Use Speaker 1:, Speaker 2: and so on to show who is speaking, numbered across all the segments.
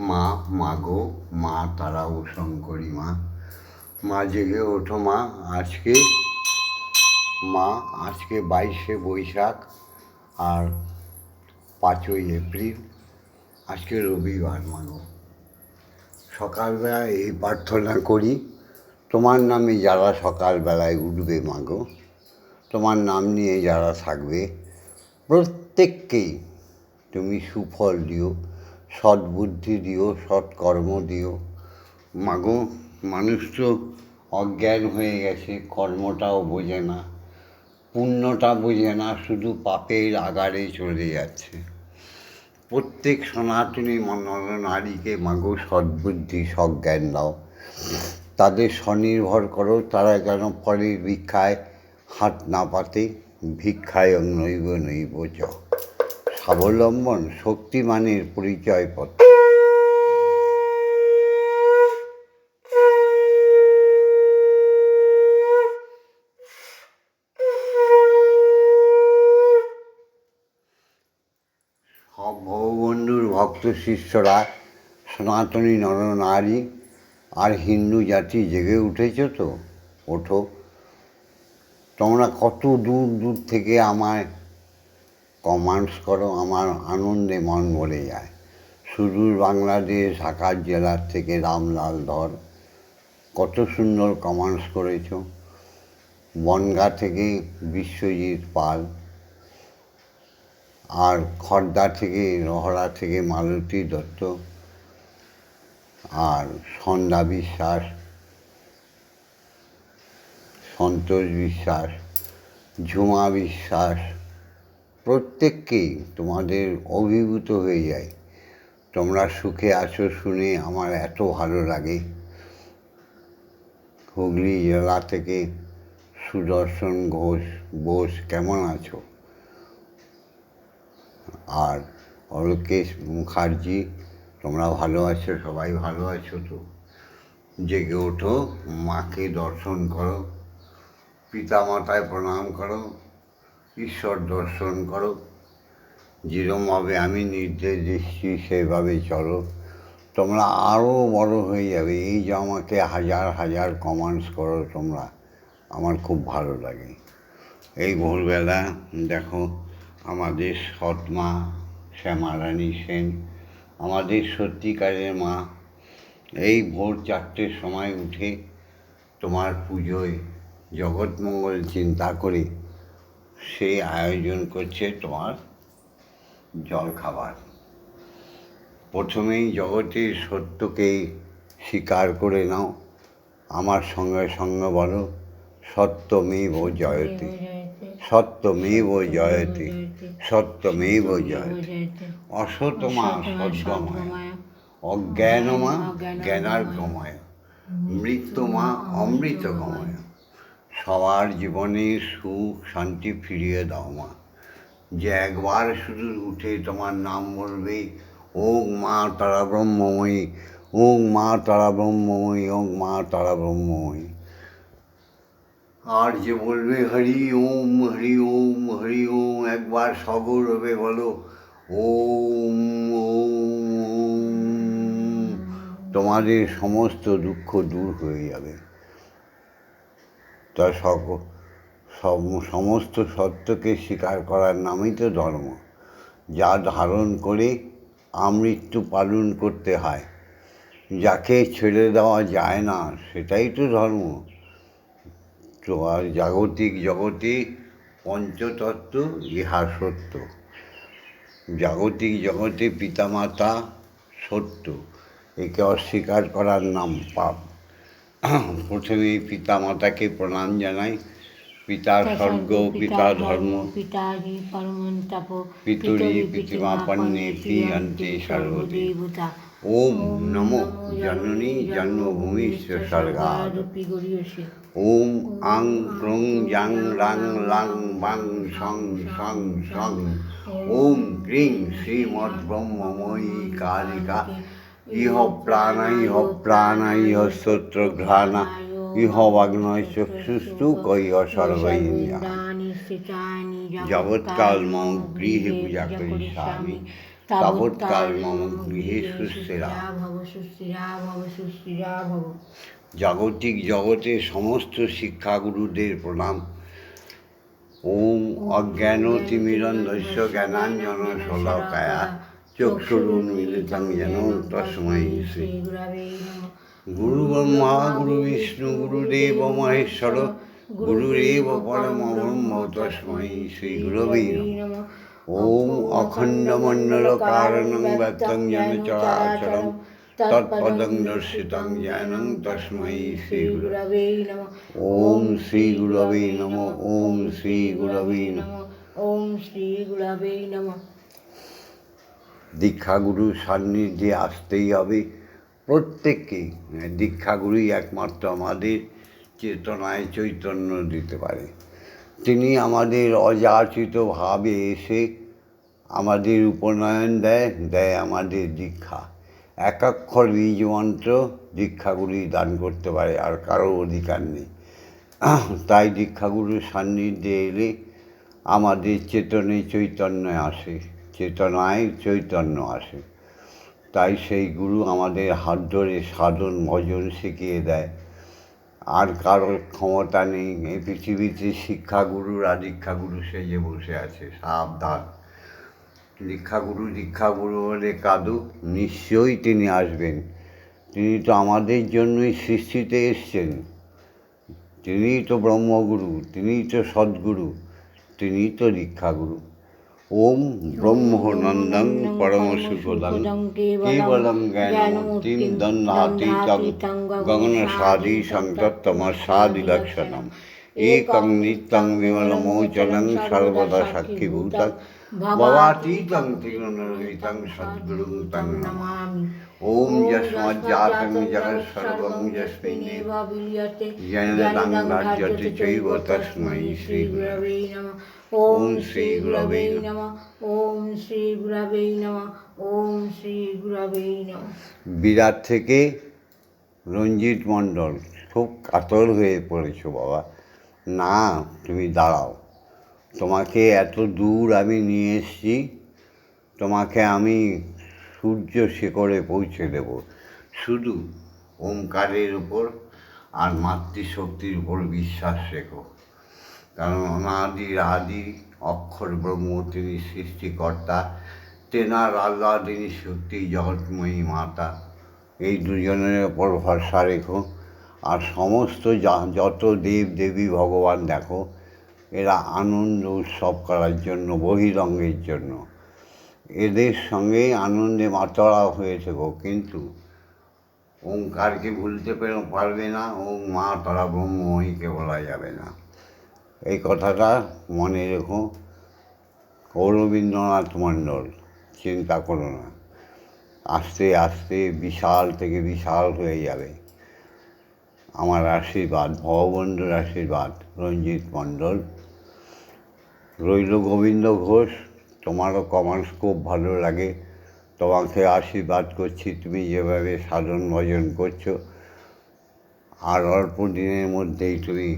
Speaker 1: মা, মাগো, মা, তারা, ও শঙ্করী, মা। মা জেগে ওঠো, মা, আজকে মা, আজকে বাইশে বৈশাখ আর পাঁচই এপ্রিল। আজকে রবিবার, মাগো। সকালবেলা এই প্রার্থনা করি, তোমার নামে যারা সকালবেলায় উঠবে, মাগো, তোমার নাম নিয়ে যারা থাকবে, প্রত্যেককেই তুমি সুফল দিও। সদ্বুদ্ধি দিও, সৎকর্ম দিও। মাগো, মানুষ তো অজ্ঞান হয়ে গেছে, কর্মটাও বোঝে না, পুণ্যটা বোঝে না, শুধু পাপের আগারে চলে যাচ্ছে। প্রত্যেক সনাতনী নারীকে মাগো সদ্বুদ্ধি, সজ্ঞান দাও। তাদের স্বনির্ভর করো, তারা যেন পরের ভিক্ষায় হাত না পাতে, ভিক্ষায় নৈব নৈব চ স্বাবলম্বন শক্তিমানের পরিচয়পত্র। ভগবন্ধুর ভক্ত শিষ্যরা, সনাতনী নরনারী আর হিন্দু জাতি জেগে উঠেছ তো? ওঠো। তোমরা কত দূর দূর থেকে আমায় কমান্ডস করো, আমার আনন্দে মন ভরে যায়। সুদূর বাংলাদেশ, ঢাকার জেলার থেকে রামলাল ধর, কত সুন্দর কমান্ডস করেছ। বনগা থেকে বিশ্বজিৎ পাল, আর খর্দা থেকে রহড়া থেকে মালতী দত্ত, আর সন্ধ্যা বিশ্বাস, সন্তোষ বিশ্বাস, ঝুমা বিশ্বাস প্রত্যেককেই তোমাদের অভিভূত হয়ে যায়। তোমরা সুখে আছো শুনে আমার এত ভালো লাগে। হুগলি জেলা থেকে সুদর্শন ঘোষ, বোস কেমন আছো? আর অলোকেশ মুখার্জি, তোমরা ভালো আছো? সবাই ভালো আছো তো? জেগে ওঠো, মাকে দর্শন করো পিতা মাতায় প্রণাম করো। ঈশ্বর দর্শন করো। যেরমভাবে আমি নির্দেশ দিচ্ছি সেভাবে চলো। তোমরা আরও বড় হয়ে যাবে। এই যে আমাকে হাজার হাজার কমান্ডস করো তোমরা, আমার খুব ভালো লাগে। এই ভোরবেলা দেখো, আমাদের সৎ মা শ্যামারানী সেন, আমাদের সত্যিকারের মা, এই ভোর চারটের সময় উঠে তোমার পুজোয় জগৎমঙ্গল চিন্তা করে সে আয়োজন করছে তোমার জলখাবার। প্রথমেই জগতের সত্যকেই স্বীকার করে নাও, আমার সঙ্গে সঙ্গে বলো, সত্যমেব জয়তে। সত্যমেব জয়তে সত্যমেব জয়তে। অসতমা সদ্যময় অজ্ঞানমা জ্ঞানার্গময়, মৃত্যুমা অমৃতগময়। সবার জীবনে সুখ শান্তি ফিরিয়ে দাও মা। যে একবার শুধু উঠে তোমার নাম বলবে ওং মা তারা ব্রহ্মময়ী ওং মা তারা ব্রহ্মময়ী ওং মা তারা ব্রহ্মময়ী। আর যে বলবে, হরি ওম হরি ওম হরি ওম, একবার সগৌরবে বলো ওম ওম। তোমাদের সমস্ত দুঃখ দূর হয়ে যাবে। তা সক সমস্ত সত্যকে স্বীকার করার নামই তো ধর্ম। যা ধারণ করে আমৃত্যু পালন করতে হয়। যাকে ছেড়ে দেওয়া যায় না, সেটাই তো ধর্ম। তো আর জাগতিক জগতে পঞ্চতত্ত্ব, ইহা সত্য। জাগতিক জগতে পিতামাতা সত্য। একে অস্বীকার করার নাম পাপ। প্রথমে পিতা মাতাকে প্রণাম জানাই। পিতা স্বর্গ পিতা ধর্ম পিতুরি পিতিমা পণ্যে পি অন্তে সর্বদে ওম নমো জননী স্বর্গাদ
Speaker 2: গরিয়সে।
Speaker 1: ওম আং ক্রং জাং রাং লাং বাং সং সং সং ওম ক্রিং শ্রীমদ্ব্রহ্মময়ী কালিকা ইহ প্রাণা ইহ প্রাণা, ইহ স্তোত্র ঘ্রাণা ইহ বাগ্নয় চক্ষুস্তু কৈহ সর্বইন্দ্রিয়া। জগৎকাল মম গৃহে পূজা করি স্বামী তাবৎকাল মম গৃহে সুস্থিরা। জাগতিক জগতে সমস্ত শিক্ষাগুরুদের প্রণাম। ওম অজ্ঞান তিমিরন্ধস্য জ্ঞানাঞ্জন শলাকায়া চক্ষুরুণ মিলিতাং যেন তসময় শ্রী গুরু ব্রহ্মা গুরু বিষ্ণু গুরুদেব মহেশ্বর গুরুরেব পরম ব্রহ্ম তসময় শ্রী গুরবে ওম অখণ্ডমণ্ডলকারণং ব্যক্তং যেন চরাচরম তৎপদং দর্শিতং জ্ঞানং তসময় শ্রী
Speaker 2: গুরবে
Speaker 1: ওম শ্রী গুরবে নম ওম শ্রী গুরবে নম
Speaker 2: ওম শ্রী গুরবে নম
Speaker 1: দীক্ষাগুরু সান্নিধ্যে আসতেই হবে। প্রত্যেককে, দীক্ষাগুরুই একমাত্র আমাদের চেতনায় চৈতন্য দিতে পারে। তিনি আমাদের অযাচিত ভাবে এসে আমাদের উপনয়ন দেয় দেয় আমাদের দীক্ষা। একাক্ষর বীজ মন্ত্র দীক্ষাগুলি দান করতে পারে, আর কারও অধিকার নেই। তাই দীক্ষাগুরুর সান্নিধ্যে এলে আমাদের চেতনে চৈতন্য আসে। চেতনায় চৈতন্য আসে। তাই সেই গুরু আমাদের হাত ধরে সাধন, ভজন শিখিয়ে দেয়। আর কারোর ক্ষমতা নেই। এই পৃথিবীতে শিক্ষাগুরুরা দীক্ষাগুরু সেজে বসে আছে, সাবধান। দীক্ষাগুরু দীক্ষাগুরু হলে কাদু। নিশ্চয়ই তিনি আসবেন। তিনি তো আমাদের জন্যই সৃষ্টিতে এসছেন। তিনিই তো ব্রহ্মগুরু, তিনিই তো সদ্গুরু, তিনিই তো দীক্ষাগুরু। ओम ब्रह्मनंदं परमसुपदं केवलं ज्ञानमूर्तिं दन्नातीतं गगनसादि सन्तत्तमसादिलक्षणम् एकं नित्यं विमलमोचनं सर्वदा शक्तिभूतं भवातीतं त्रिगुणरहितं सद्गुरुं तं नमामि। নমামি ওম যস্মজ্জাতং জগৎ সর্বং যস্মিন্নেব জ্ঞানদং রাজ্যতে চৈব তস্मै শ্রীগুরবে
Speaker 2: ওম শ্রী গুরবে নমঃ ওম শ্রী ওম শ্রী
Speaker 1: বিরাট থেকে রঞ্জিত মণ্ডল খুব কাতর হয়ে পড়েছো বাবা। না তুমি দাঁড়াও। তোমাকে এত দূর আমি নিয়ে এসেছি। তোমাকে আমি সূর্য শিখরে পৌঁছে দেব। শুধু ওমকারের উপর আর মাতৃশক্তির উপর বিশ্বাস রেখো। কারণ অনাদির আদি অক্ষর ব্রহ্ম তিনি সৃষ্টিকর্তা, তেনার আল্লাহ তিনি সত্যি জগৎময়ী মাতা। এই দুজনের ওপর ভরসা রেখো। আর সমস্ত যত দেব দেবী ভগবান দেখো, এরা আনন্দ উৎসব করার জন্য, বহিরঙ্গের জন্য। এদের সঙ্গে আনন্দে মাতড়া হয়ে থেকো কিন্তু ওঙ্কারকে ভুলতে পেরে পারবে না ওম মা তারা ব্রহ্মময়ীকে বলা যাবে না। এই কথাটা মনে রেখো অরবিন্দ্রনাথ মণ্ডল, চিন্তা করো না। আস্তে আস্তে বিশাল থেকে বিশাল হয়ে যাবে। আমার আশীর্বাদ ভগবন্ধুর আশীর্বাদ, রঞ্জিত মণ্ডল। রইল গোবিন্দ ঘোষ তোমারও কমার্স খুব ভালো লাগে। তোমাকে আশীর্বাদ করছি, তুমি যেভাবে সাধন ভজন করছ। আর অল্প দিনের মধ্যেই তুমি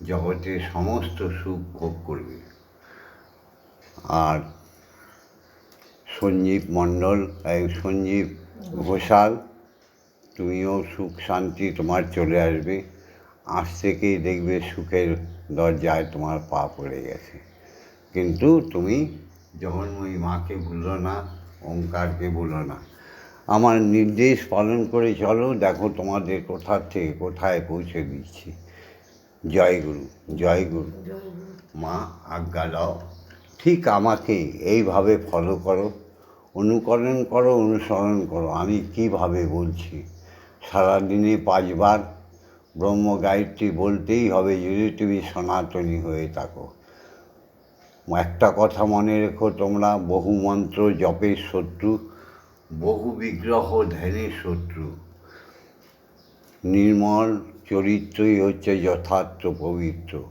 Speaker 1: জগতের সমস্ত সুখ ভোগ করবে। আর সঞ্জীব মণ্ডল, এই সঞ্জীব ঘোষাল, তুমিও সুখ শান্তি তোমার চলে আসবে। আজ থেকেই দেখবে সুখের দরজায় তোমার পা পড়ে গেছে। কিন্তু তুমি জগন্ময়ী মাকে ভুলো না, ওঙ্কারকে ভুলো না। আমার নির্দেশ পালন করে চলো, দেখো তোমাদের কোথা থেকে কোথায় পৌঁছে দিচ্ছি। জয় গুরু জয় গুরু। মা, আজ্ঞা দাও। ঠিক আমাকে এইভাবে ফলো করো, অনুকরণ করো, অনুসরণ করো। আমি কীভাবে বলছি? সারাদিনে পাঁচবার ব্রহ্ম গায়ত্রী বলতেই হবে, যদি তুমি সনাতনী হয়ে থাকো। একটা কথা মনে রেখো, তোমরা বহু মন্ত্র জপের শত্রু, বহু বিগ্রহ ধ্যানের শত্রু। নির্মল চরিত্রই হচ্ছে যথার্থ পবিত্র।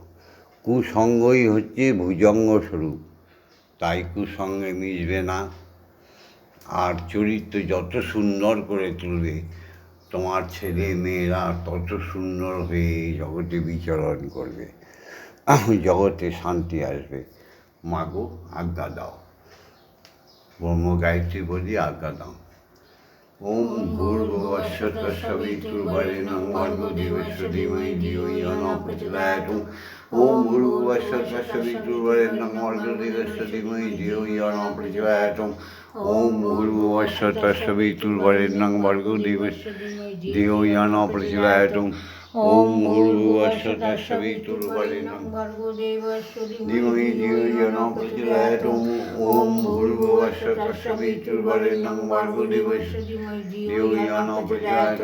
Speaker 1: কুসঙ্গই হচ্ছে ভুজঙ্গ স্বরূপ। তাই কুসঙ্গে মিশবে না। আর চরিত্র যত সুন্দর করে তুলবে, তোমার ছেলে মেয়েরা তত সুন্দর হয়ে জগতে বিচরণ করবে। জগতে শান্তি আসবে। মাগো আজ্ঞা দাও ব্রহ্ম গায়ত্রী বলি আজ্ঞা দাও ওম ভূর্ভুবস্য তস্সবিতুর্বরেণ্যং ভর্গো দেবস্য ধীমহি ধিয়ো য়ো নঃ প্রচোদয়াৎ ओम गुरु वश्वत विष्णुवरेण्य मर्गदेवस्वतिमयी धियोहि यं प्रचोदयात् ओम गुरु वश्वत विष्णुवरेण्य मर्गदेवस् धियोहि यं प्रचोदयात् ओम
Speaker 2: गुरु वश्वत
Speaker 1: विष्णुवरेण्य धियोहि धियोहि यं प्रचोदयात् ओम गुरु वश्वत विष्णुवरेण्य मर्गदेवस् धियोहि यं प्रचोदयात्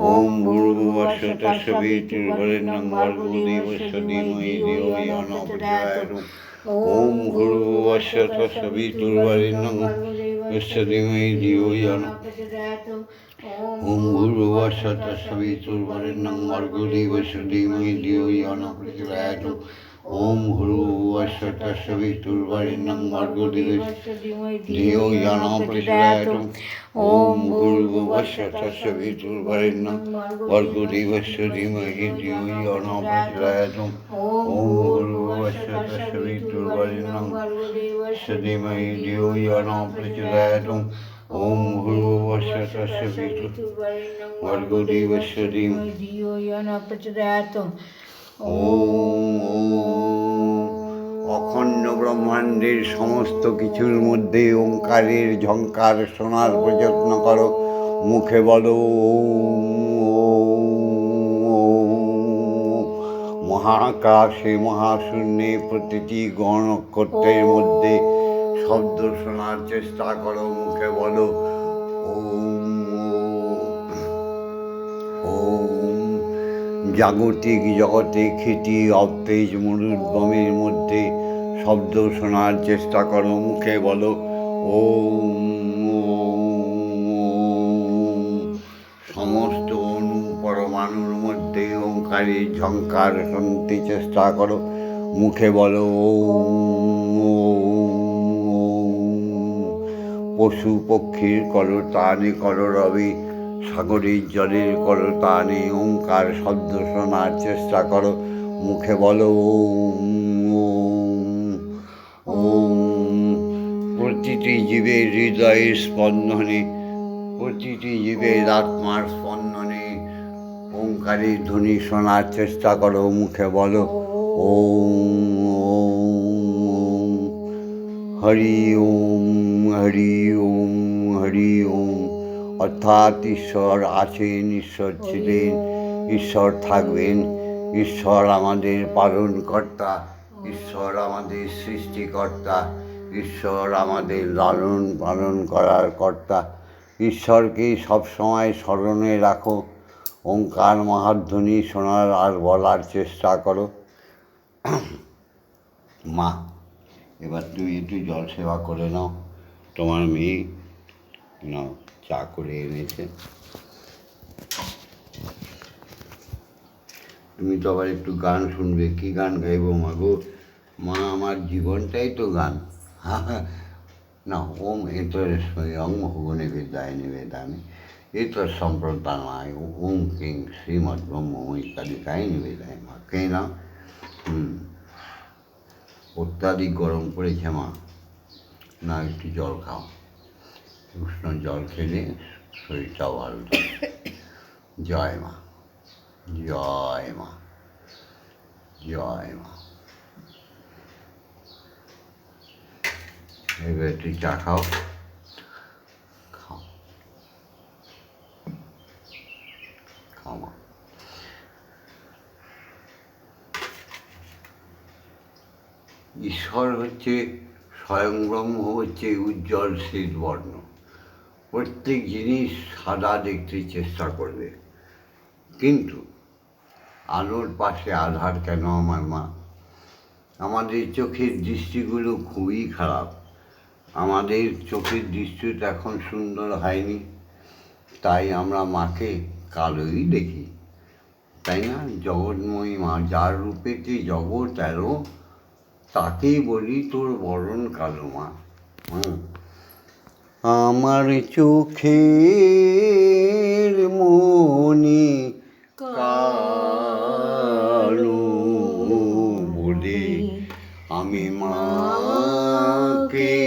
Speaker 1: ॐ भूर्भुवस्स तस्य वितुर्वरेण्यं भर्गो देवस्य धीमहि धियो यो न प्रचोदयात् ॐ भूर्भुवस्स तस्य वितुर्वरेण्यं यस्य धीमहि धियो यो न ॐ भूर्भुवस्स तस्य वितुर्वरेण्यं भर्गो देवस्य धीमहि धियो यो न प्रचोदयात् ओम गुरु वशट सवितुर्वरिण्यं भर्गोदिवेयो यानां प्रचोदयातुम् ॐ गुरु वशट सवितुर्वरिण्यं भर्गोदिवस्य धीमहि धियो यानां प्रचोदयातुम् ॐ गुरु वशट धीमहि धियो यानां ॐ गुरु वशट सवितुर्वरिण्यं धीमहि
Speaker 2: धियो यानां ও
Speaker 1: অখণ্ড ব্রহ্মাণ্ডের সমস্ত কিছুর মধ্যে ওঙ্কারের ঝঙ্কার শোনার প্রযত্ন করো, মুখে বলো মহাকাশে মহাশূন্যে প্রতিটি গণ নক্ষত্রের মধ্যে শব্দ শোনার চেষ্টা করো, মুখে বলো জাগতিক জগতে খিটি অবতেজ মরুদ্গমের মধ্যে শব্দ শোনার চেষ্টা করো মুখে বলো ও। সমস্ত অনু পরমাণুর মধ্যে ওঙ্কারের ঝঙ্কার শুনতে চেষ্টা করো, মুখে বলো ও। পশু, পক্ষীর করতানে কররবে সাগরের জলের করো করতানে ওঙ্কার শব্দ শোনার চেষ্টা করো। মুখে বলো, ওম প্রতিটি জীবের হৃদয়ের স্পন্দনে, প্রতিটি জীবের আত্মার স্পন্দনে ওঙ্কারের ধ্বনি শোনার চেষ্টা করো। মুখে বলো ওম। হরি ওম হরি ওম হরি ওম। অর্থাৎ ঈশ্বর আছেন, ঈশ্বর ছিলেন, ঈশ্বর থাকবেন, ঈশ্বর আমাদের পালনকর্তা, ঈশ্বর আমাদের সৃষ্টিকর্তা, ঈশ্বর আমাদের লালন পালন করার কর্তা। ঈশ্বরকে সবসময় স্মরণে রাখো, ওঙ্কার মহাধ্বনি শোনার আর বলার চেষ্টা করো। মা, এবার তুমি একটু জল সেবা করে নাও, তোমার মেয়ে, নাও। চা করে এনেছে। তুমি তো আবার একটু গান শুনবে, কি গান গাইবো মা গো? মা, আমার জীবনটাই তো গান। না, ওম এতর স্বয়ং ভগনে বিদ্যায় নিবেদামি এতর সম্প্রদানায়, ওম কিং শ্রীমদ কালিকায় নিবেদায় মা। কে না? অত্যাধিক গরম পড়েছে মা। না, একটু জল খাও। উষ্ণ জল খেলে শরীরটাও ভালো থাকে জয় মা জয় মা জয় মা। এবার একটু চা খাও। ঈশ্বর হচ্ছে, স্বয়ং ব্রহ্ম হচ্ছে উজ্জ্বল শ্বেত বর্ণ প্রত্যেক জিনিস সাদা দেখতে চেষ্টা করবে। কিন্তু আলোর পাশে আধার কেন আমার মা? আমাদের চোখের দৃষ্টিগুলো খুবই খারাপ। আমাদের চোখের দৃষ্টিটা এখন সুন্দর হয়নি, তাই আমরা মাকে কালোই দেখি। তাই না? জগৎময়ী মা, যার রূপে রূপেতে জগৎ এলো, তাকেই বলি তোর বরণ কালো মা। হুম। আমার চোখের মনি বলে আমি মাকে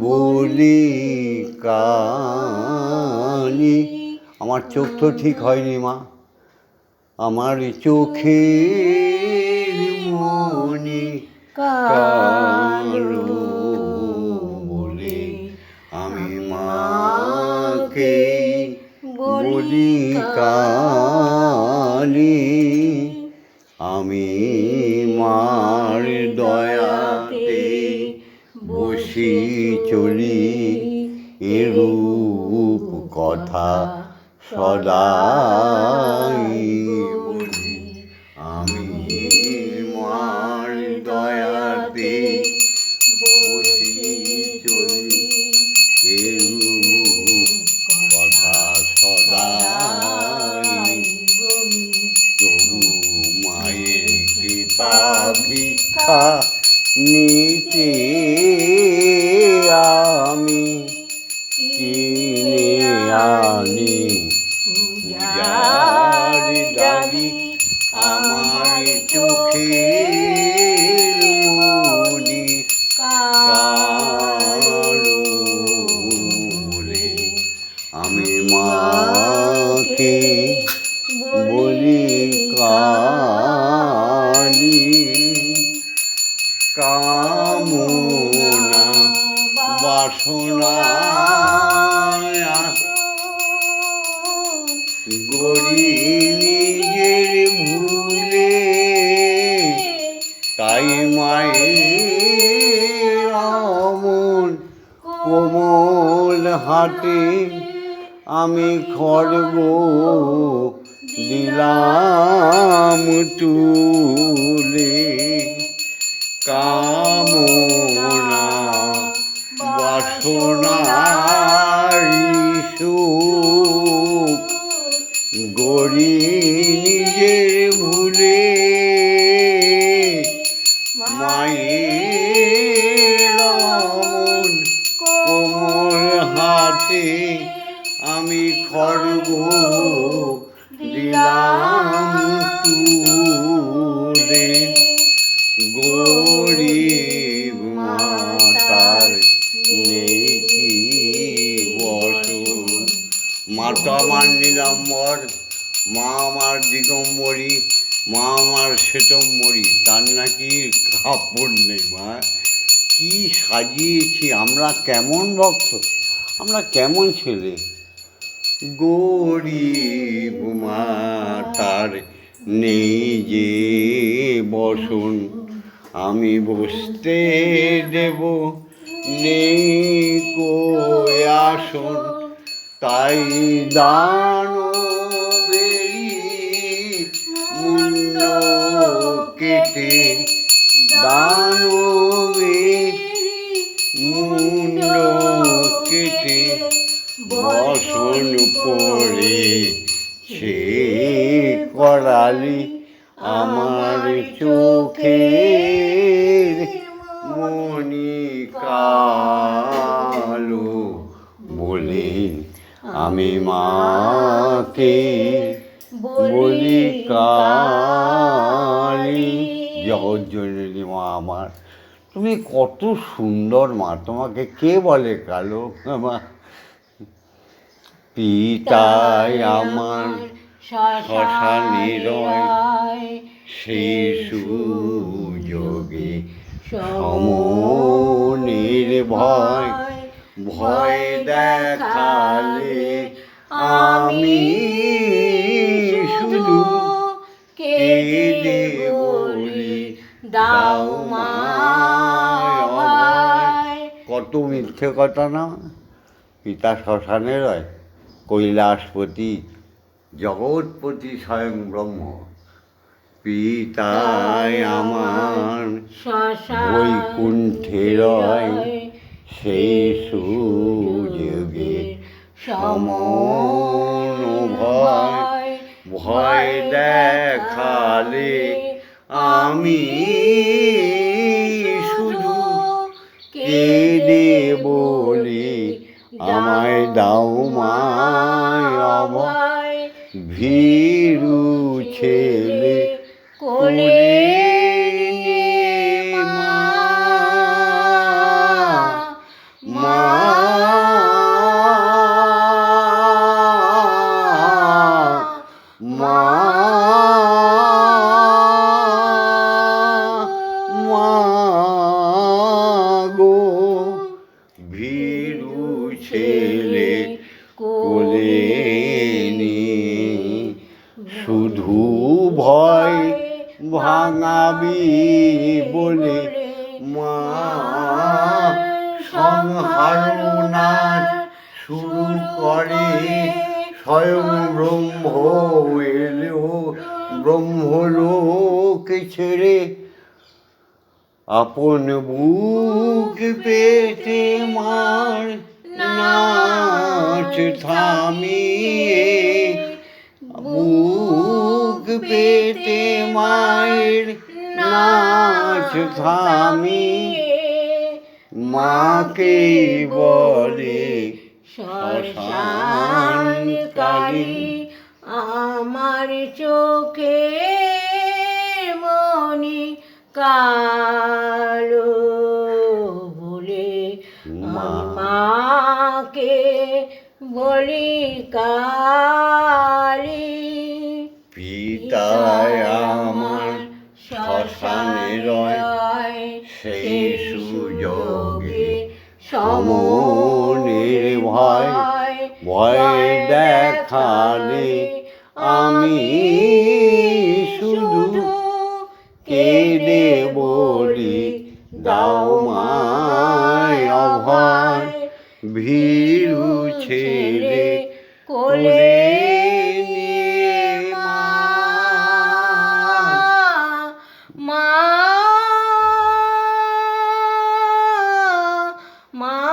Speaker 1: বলি কালি। আমার চোখ তো ঠিক হয়নি মা। আমার চোখের মনি কালো মাকে বলি কালি। আমি মার দয়াতে বসি চলি এরূপ কথা সদাই বলি। আমি মার দয়াতে বসি চলি ভিক্ষা নিতে আমি কিনে আনি। ডালি আমার চোখে বাসনা গড়ি নিজের ভুলে তাই মায়ের অমন কোমল হাতে আমি খড়গ দিলাম তুলে কামনা বাসনার সুখ গড়ি নিজের ভুলে মায়ের কোমল হাতে আমি খড়গ দিলাম তুলে। গরিব মাতার মা তো আমার নিলাম্বর মা আমার দিগম্বরী মা আমার শ্বেতম্বরী। তার নাকি কাপড় নেই, মা। কি সাজিয়েছি, আমরা কেমন ভক্ত? আমরা কেমন ছেলে? গরিব মাতার নেই যে বসুন, আমি বসতে দেব, নেই কো আসন। তাই দান কেটে মুন্ড কেটে বসন পড়ে সে করালি আমার চোখের আমি মাকে বলি কালি। জগজ্জননী মা আমার তুমি কত সুন্দর মা তোমাকে কে বলে কালো? মা পিতায় আমার শ্মশানে রয় সেই সুযোগে ভয় দেখালে আমি শুধু কেঁদে বলি দাও মায় কত মিথ্যে কথা না? পিতা শ্মশানে রয় কৈলাসপতি জগৎপতি স্বয়ং ব্রহ্ম। পিতায় আমার বৈকুণ্ঠে রয়। সেই সুযোগে সমন ভয় দেখালে আমি শুধু কেঁদে বলি আমায় দাও মায় অভয় ভীরু বলে, মা শুরু করে। স্বয়ং ব্রহ্ম এলেও ব্রহ্মলোক ছেড়ে আপন বুক পেতে মার নাচ থামিয়ে বুক পেতে মায়ের নাচ থামিয়ে মাকে বলে
Speaker 2: শ্মশান কালী আমার চোখে মনি কালো বলে মাকে বলি
Speaker 1: সমনের ভয় ভয় দেখালে আমি শুধু কেঁদে বলি দাও মায় অভয় ভীরু ছেলে কোলে নিয়ে মা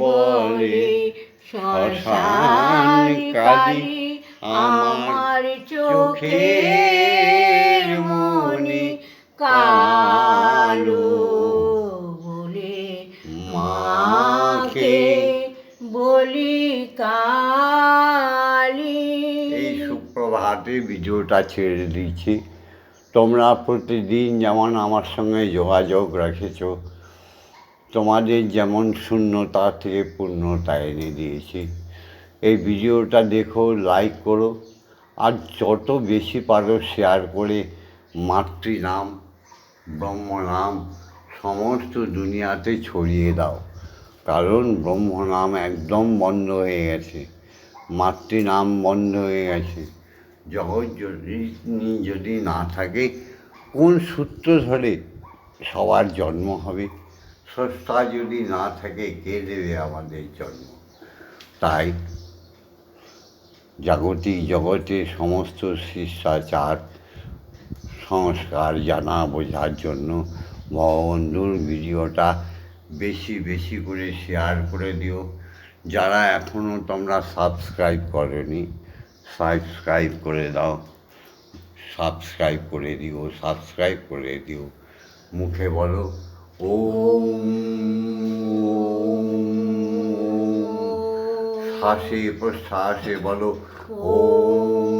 Speaker 1: বলে, শ্মশান কালী আমার চোখের মনি কালো
Speaker 2: বলে,
Speaker 1: মাকে
Speaker 2: বলি কালী।
Speaker 1: এই সুপ্রভাতে ভিডিওটা ছেড়ে দিচ্ছি তোমরা প্রতিদিন যেমন আমার সঙ্গে যোগাযোগ রেখেছ তোমাদের যেমন শূন্যতা থেকে পূর্ণতা এনে দিয়েছি। এই ভিডিওটা দেখো লাইক করো, আর যত বেশি পারো শেয়ার করে মাতৃনাম, ব্রহ্মনাম সমস্ত দুনিয়াতে ছড়িয়ে দাও। কারণ ব্রহ্মনাম একদম বন্ধ হয়ে গেছে, মাতৃনাম বন্ধ হয়ে গেছে। জগৎ যদি যদি না থাকে, কোন সূত্র ধরে সবার জন্ম হবে? স্রষ্টা যদি না থাকে, কে দেবে আমাদের জন্ম তাই জাগতিক জগতে সমস্ত শিষ্টাচার, সংস্কার জানা বোঝার জন্য ভগবন্ধুর ভিডিওটা বেশি বেশি করে শেয়ার করে দিও। যারা এখনও তোমরা সাবস্ক্রাইব করনি সাবস্ক্রাইব করে দাও। সাবস্ক্রাইব করে দিও সাবস্ক্রাইব করে দিও। মুখে বলো। শ্বাসে প্রশ্বাসে বলো ওম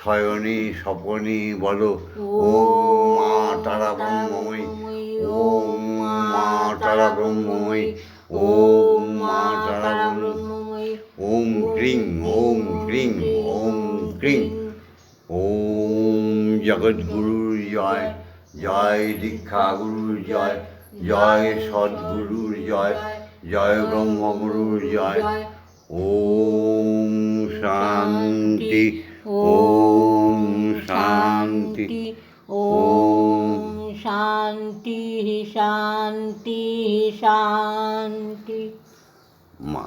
Speaker 1: শয়নে স্বপনে বলো ও মা তারা ব্রহ্মময়ী ওম মা তারা ব্রহ্মময়ী ওম মা তারা ব্রহ্মময়ী ওম ক্রিং ওম ক্রিং ওম ক্রিং ওম জগৎগুরুর জয় জয় দীক্ষা গুরুর জয় জয় সদ্গুরুর জয় জয় ব্রহ্মগুরুর জয়। ওম শান্তি ওম শান্তি
Speaker 2: ওম শান্তি শান্তি শান্তি।
Speaker 1: মা।